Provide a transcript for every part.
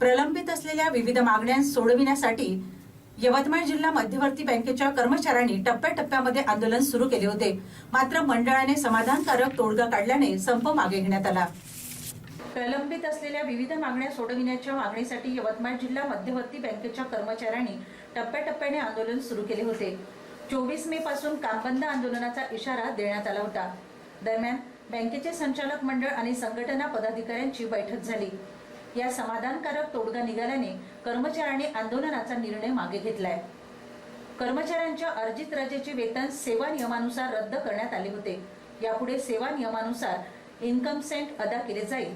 प्रलंबित असलेल्या विविध मागण्या सोडविण्यासाठी यवतमाळ जिल्हा मध्यवर्ती बँकेच्या कर्मचाऱ्यांनी टप्प्याटप्प्यामध्ये आंदोलन सुरू केले होते. मात्र मंडळाने समाधानकारक तोडगा काढल्याने संप मागे घेण्यात आला. प्रलंबित असलेल्या विविध मागण्या सोडविण्याच्या मागणीसाठी यवतमाळ जिल्हा मध्यवर्ती बँकेच्या कर्मचाऱ्यांनी टप्प्याटप्प्याने आंदोलन सुरू केले होते. चोवीस मे पासून कामबंद आंदोलनाचा इशारा देण्यात आला होता. दरम्यान बँकेचे संचालक मंडळ आणि संघटना पदाधिकाऱ्यांची बैठक झाली. या समाधानकारक तोडगा निघाल्याने कर्मचाऱ्यांनी आंदोलनाचा निर्णय मागे घेतलाय. कर्मचाऱ्यांच्या अर्जित रजेचे वेतन सेवा नियमानुसार रद्द करण्यात आले होते. यापुढे सेवा नियमानुसार इन्कम सेंट अदा केले जाईल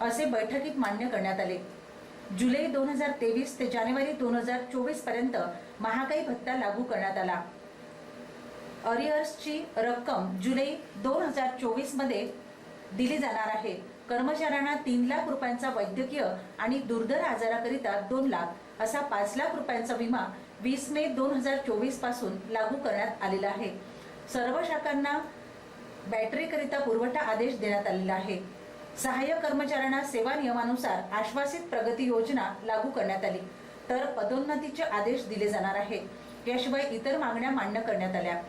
असे बैठकीत मान्य करण्यात आले. जुलै दोन हजार तेवीस ते जानेवारी दोन हजार चोवीसपर्यंत महागाई भत्ता लागू करण्यात आला. अरिअर्सची रक्कम जुलै दोन हजार चोवीसमध्ये दिली जाणार आहे. कर्मचाऱ्यांना तीन लाख रुपयांचा वैद्यकीय आणि दुर्धर आजाराकरिता दोन लाख असा पाच लाख रुपयांचा विमा वीस मे दोन हजार चोवीसपासून लागू करण्यात आलेला आहे. सर्व शाखांना बॅटरीकरिता पुरवठा आदेश देण्यात आलेला आहे. सहाय्यक कर्मचाऱ्यांना सेवा नियमानुसार आश्वासित प्रगती योजना लागू करण्यात आली. तर पदोन्नतीचे आदेश दिले जाणार आहे. याशिवाय इतर मागण्या मान्य करण्यात आल्या.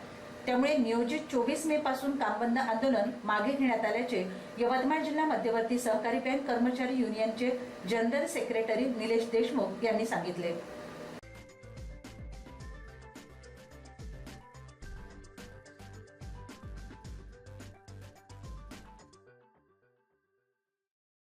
त्यामुळे नियोजित चोवीस मे पासून कामबंद आंदोलन मागे घेण्यात आल्याचे यवतमाळ जिल्हा मध्यवर्ती सहकारी बँक कर्मचारी युनियनचे जनरल सेक्रेटरी निलेश देशमुख यांनी सांगितले.